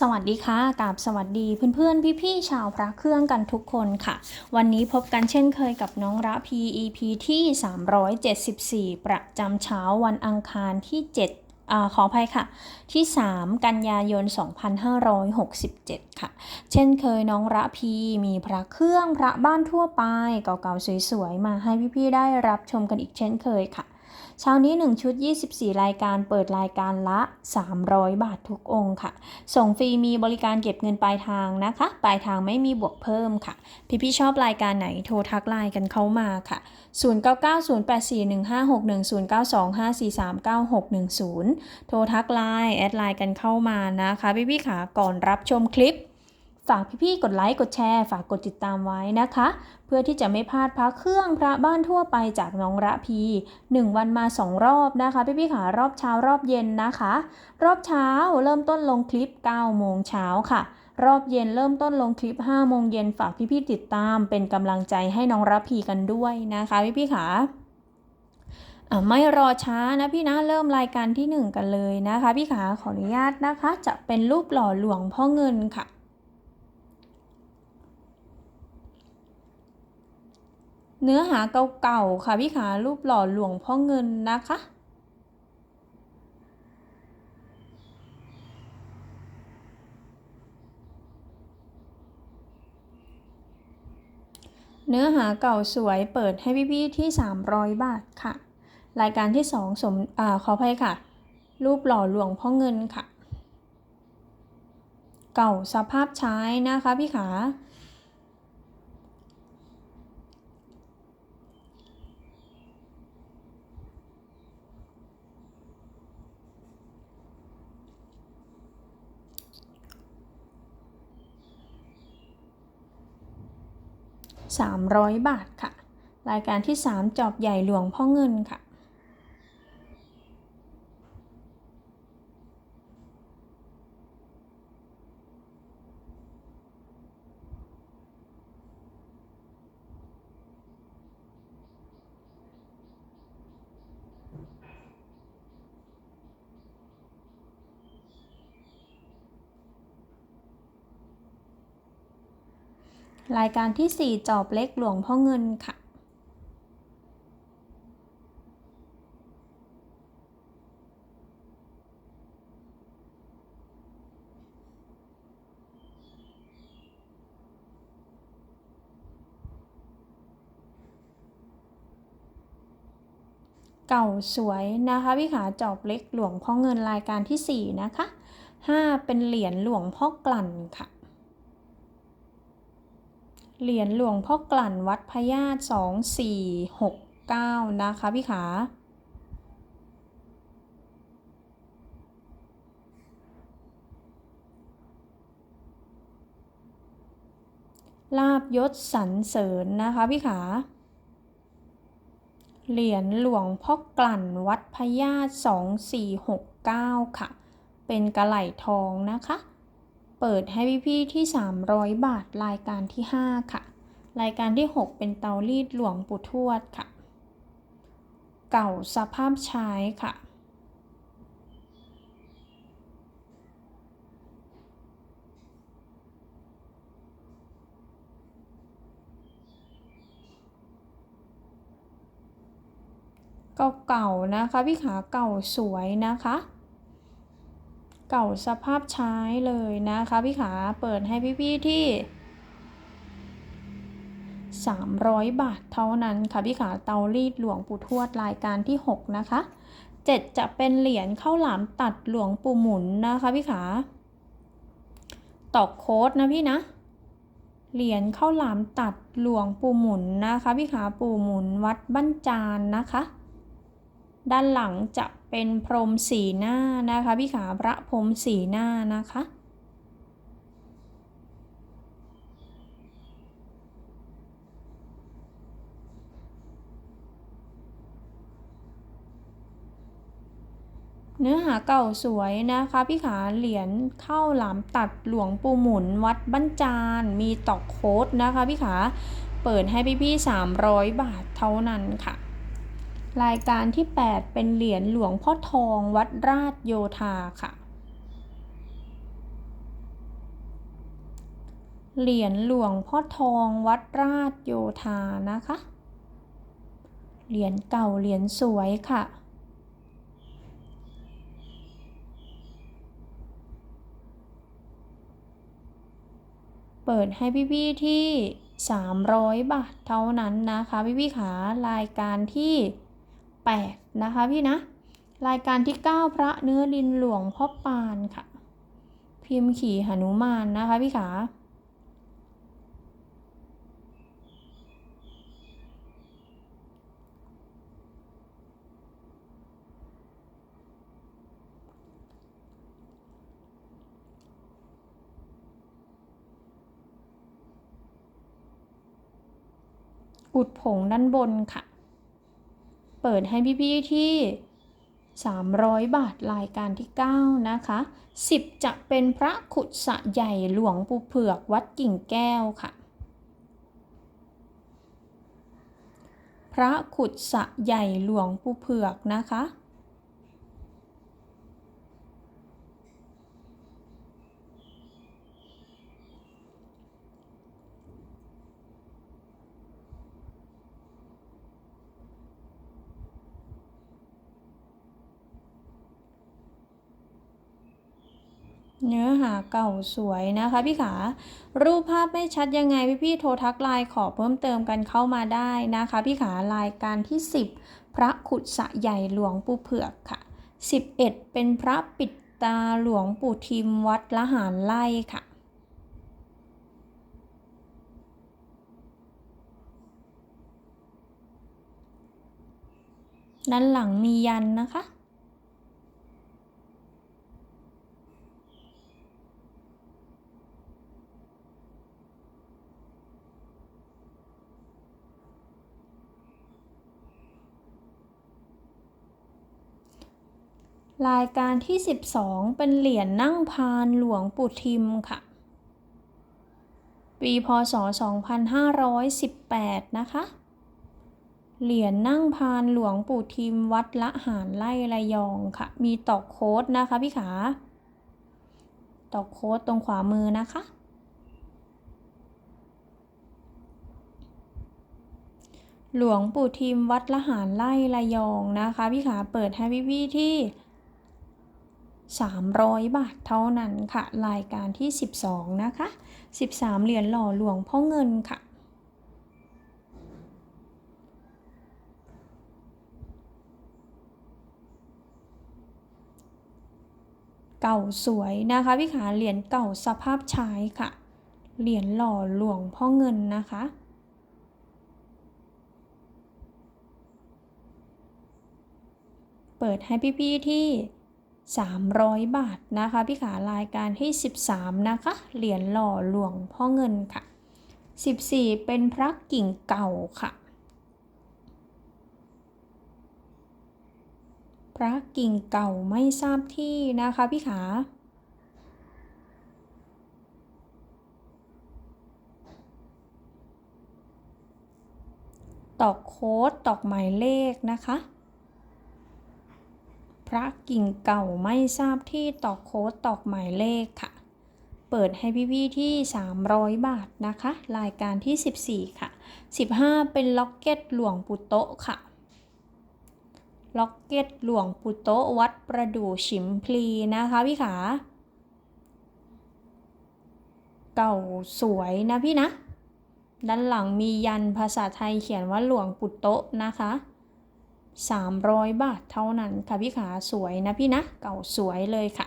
สวัสดีค่ะกับสวัสดีเพื่อนๆ พี่ๆ ชาวพระเครื่องกันทุกคนค่ะ วันนี้พบกันเช่นเคยกับน้องระ PEP ที่ 374 ประจำเช้าวันอังคารที่ 7อขออภัยค่ะ ที่ 3 กันยายน 2567 ค่ะ เช่นเคยน้องระพีมีพระเครื่องพระบ้านทั่วไป เก่าๆสวยๆ มาให้พี่ๆ ได้รับชมกันอีกเช่นเคยค่ะ เช้านี้ 1 ชุด 24 รายการเปิดรายการละ 300 บาททุกองค์ค่ะ ส่งฟรีมีบริการเก็บเงินปลายทางนะคะ ปลายทางไม่มีบวกเพิ่มค่ะ พี่ๆชอบรายการไหนโทรทักไลน์กันเข้ามาค่ะ 09908415610925439610 โทรทักไลน์แอดไลน์กันเข้ามานะคะ พี่ๆค่ะก่อนรับชมคลิป ฝากพี่ๆ กดไลค์กดแชร์ ฝากกดติดตามไว้นะคะ เพื่อที่จะไม่พลาดพระเครื่องพระบ้านทั่วไปจากน้องระพี 1 วันมา 2 รอบนะคะ พี่ๆค่ะรอบเช้ารอบเย็นนะคะ รอบเช้าเริ่มต้นลงคลิป 9 โมงเช้าค่ะ รอบเย็นเริ่มต้นลงคลิป 5 โมงเย็นฝากพี่ๆ ติดตาม เป็นกำลังใจให้น้องระพีกันด้วยนะคะพี่ๆค่ะไม่รอช้านะพี่นะเริ่มรายการที่ 1 กันเลยนะคะ พี่ขาขออนุญาตนะคะ จะเป็นรูปหล่อหลวงพ่อเงินค่ะ เนื้อหาเก่าๆค่ะพี่ขารูปหล่อหลวงพ่อเงินนะคะ เนื้อหาเก่าสวยเปิดให้พี่ๆที่ 300 บาทค่ะ รายการที่ 2 สมอขออภัยค่ะ รูปหล่อหลวงพ่อเงินค่ะ เก่าสภาพใช้นะคะพี่ขา 300 บาทค่ะ รายการที่ 3 จอบใหญ่หลวงพ่อเงินค่ะ รายการที่ 4 จอบเล็กหลวงพ่อเงินค่ะ เก่าสวยนะคะพี่ขาจอบเล็กหลวงพ่อเงินรายการที่ 4 นะคะ 5 เป็นเหรียญหลวงพ่อกลั่นค่ะ เหรียญหลวงพ่อกลั่นวัดพญาตสองสี่หกเก้านะคะพี่ขาลาบยศสรรเสริญนะคะพี่ขา เหรียญหลวงพ่อกลั่นวัดพญาตสองสี่หกเก้าค่ะ เป็นกระไหล่ทองนะคะ เปิดให้พี่ๆที่ 300 บาทรายการที่ 5 ค่ะ รายการที่ 6 เป็นเตารีดหลวงปู่ทวดค่ะ เก่าสภาพใช้ค่ะ เก่าๆนะคะ พี่ขาเก่าสวยนะคะ เก่าสภาพใช้เลยนะคะพี่ขาเปิดให้พี่ๆที่ 300 บาทเท่านั้นค่ะพี่ขาเตารีดหลวงปู่ทวดรายการที่ 6 นะคะ 7 จะเป็นเหรียญข้าวหลามตัดหลวงปู่หมุนนะคะพี่ขาตอกโค้ดนะพี่นะ เหรียญข้าวหลามตัดหลวงปู่หมุนนะคะพี่ขาปู่หมุนวัดบ้านจานนะคะ ด้านหลังจะเป็นพรมสีหน้านะคะ พี่ขาพระพรมสีหน้านะคะเนื้อหาเก่าสวยนะคะพี่ขาเหรียญเข้าหลามตัดหลวงปู่หมุนวัดบ้านจานมีตอกโค้ดนะคะพี่ขาเปิดให้พี่ๆ300 บาทเท่านั้นค่ะ รายการที่ 8 เป็นเหรียญหลวงพ่อทองวัดราชโยธาค่ะ เหรียญหลวงพ่อทองวัดราชโยธานะคะ เหรียญเก่าเหรียญสวยค่ะ เปิดให้พี่ๆที่ 300 บาทเท่านั้นนะคะพี่ๆขารายการที่ 8 นะคะพี่นะ รายการที่ 9 พระเนื้อดินหลวงพ่อปานค่ะ พิมพ์ขี่หนุมานนะคะพี่ขาอุดผงด้านบนค่ะ เปิดให้พี่ๆที่ 300 บาทรายการที่ 9 นะคะ 10 จะเป็นพระขุดสะใหญ่หลวงปู่เผือกวัดกิ่งแก้วค่ะ พระขุดสะใหญ่หลวงปู่เผือกนะคะ เนื้อหาเก่าสวยนะคะพี่ขา รูปภาพไม่ชัดยังไงพี่ๆโทรทักไลน์ขอเพิ่มเติมกันเข้ามาได้นะคะ พี่ขารายการที่ 10 พระขุดสะใหญ่หลวงปู่เผือกค่ะ 11 เป็นพระปิดตาหลวงปู่ทิมวัดละหารไล่ค่ะด้านหลังมียันนะคะ รายการที่ 12 เป็นเหรียญนั่งพานหลวงปู่ทิมค่ะ ปีพศ 2518 นะคะ เหรียญนั่งพานหลวงปู่ทิมวัดละหารไล่ระยองค่ะ มีตอกโค้ดนะคะพี่ขา ตอกโค้ดตรงขวามือนะคะ หลวงปู่ทิมวัดละหารไล่ระยองนะคะ พี่ขาเปิดให้พี่ๆที่ 300 บาทเท่านั้นค่ะ รายการที่ 12 นะคะ 13 เหรียญหล่อหลวงพ่อเงินค่ะเก่าสวยนะคะพี่ขาเหรียญเก่าสภาพใช้ค่ะ เหรียญหล่อหลวงพ่อเงินนะคะ เปิดให้พี่ๆที่ 300 บาทนะคะ พี่ขารายการที่ 13 นะคะ เหรียญหล่อหลวงพ่อเงินค่ะ 14 เป็นพระกิ่งเก่าค่ะ พระกิ่งเก่าไม่ทราบที่นะคะ พี่ขาตอกโค้ดตอกหมายเลขนะคะ พระกิ่งเก่าไม่ทราบที่ตอกโค้ดตอกหมายเลขค่ะ เปิดให้พี่ๆที่ 300 บาทนะคะ รายการที่ 14 ค่ะ 15 เป็นล็อกเก็ตหลวงปู่โตะค่ะล็อกเก็ตหลวงปู่โตะวัดประดู่ฉิมพลีนะคะพี่ขา เก่าสวยนะพี่นะ ด้านหลังมียันภาษาไทยเขียนว่าหลวงปู่โตะนะคะ 300 บาทเท่านั้นค่ะพี่ขาสวยนะพี่นะ เก่าสวยเลยค่ะ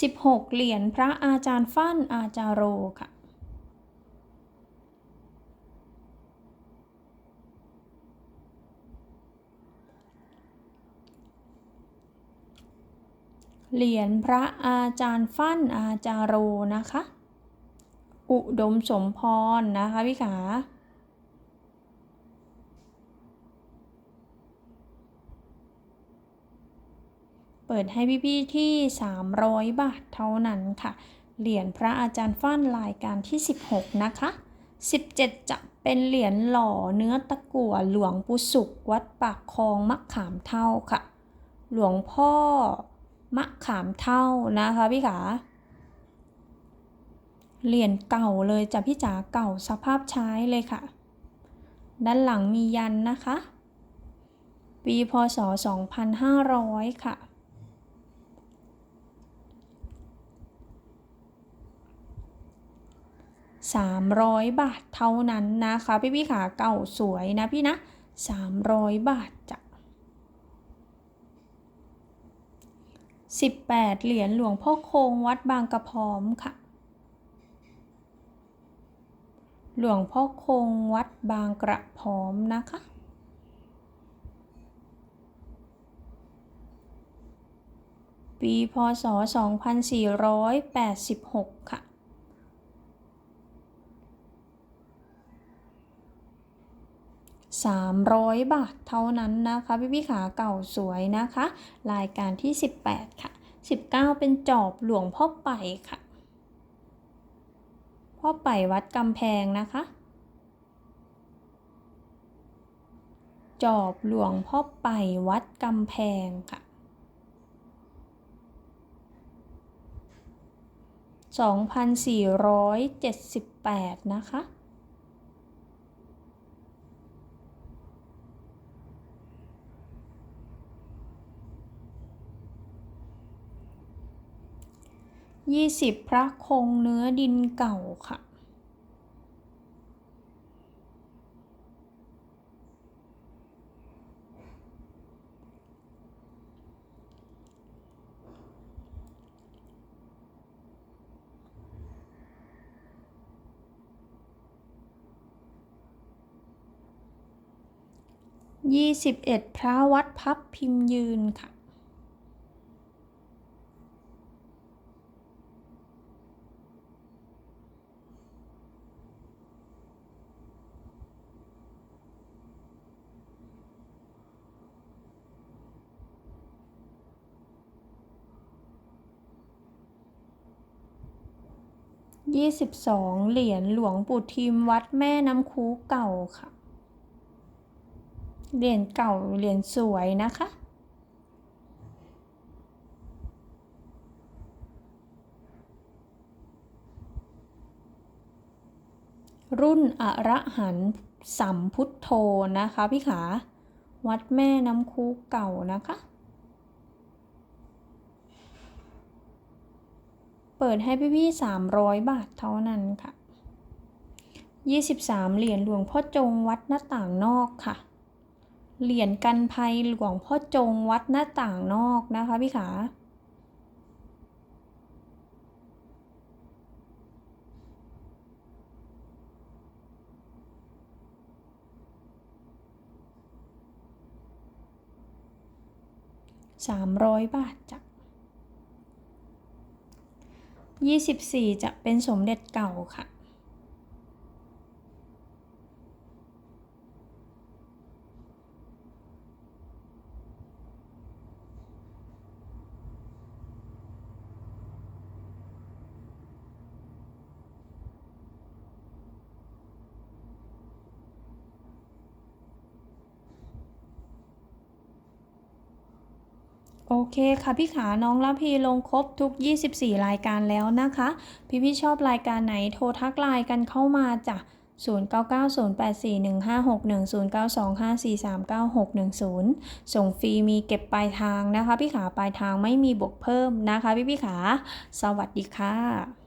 16 เหรียญพระอาจารย์ฟั่นอาจารโรค่ะเหรียญพระอาจารย์ฟั่นอาจารโรนะคะ อุดมสมพรนะคะพี่ขา เปิดให้พี่ๆที่ 300 บาทเท่านั้นค่ะ เหรียญพระอาจารย์ฟั่นรายการที่ 16 นะคะ 17 จะเป็นเหรียญหล่อเนื้อตะกั่วหลวงปู่สุขวัดปากคลองมะขามเท่าค่ะ หลวงพ่อมะขามเท่านะคะพี่ขาเหรียญเก่าเลยจ้ะพี่จ๋าเก่าสภาพใช้เลยค่ะ ด้านหลังมียันนะคะ ปีพศ 2500 ค่ะ 300 บาทเท่านั้นนะคะพี่พี่ขาเก่าสวยนะพี่นะ 300 บาทจ้ะ18 เหรียญหลวงพ่อคงวัดบางกระพร้อมค่ะ หลวงพ่อคงวัดบางกระพร้อมนะคะปีพศ 2486 ค่ะ 300 บาทเท่านั้นนะคะพี่พี่ขาเก่าสวยนะคะ รายการที่ 18 ค่ะ 19 เป็นจอบหลวงพ่อไปค่ะ พ่อไปวัดกำแพงนะคะ จอบหลวงพ่อไปวัดกำแพงค่ะ2,478 นะคะ 20พระคงเนื้อดินเก่าค่ะ21พระวัดพับพิมพ์ยืนค่ะ 22 เหรียญหลวงปู่ทิมวัดแม่น้ำคูเก่าค่ะ เหรียญเก่าเหรียญสวยนะคะ รุ่นอระหันสัมพุทโธนะคะพี่ขา วัดแม่น้ำคูเก่านะคะ เปิดให้พี่ๆ300บาทเท่านั้นค่ะ23เหรียญหลวงพ่อจงวัดหน้าต่างนอกค่ะ เหรียญกันภัยหลวงพ่อจงวัดหน้าต่างนอกนะคะพี่ขา300บาทจ้ะ 24 จะเป็นสมเด็จเก่าค่ะ โอเคค่ะพี่ขาน้องละพีลงครบทุก 24 รายการแล้วนะคะ พี่พี่ชอบรายการไหนโทรทักไลน์กันเข้ามาจ้ะ0990841561092543910 ส่งฟรีมีเก็บปลายทางนะคะ พี่ขาปลายทางไม่มีบวกเพิ่มนะคะ พี่พี่ขา สวัสดีค่ะ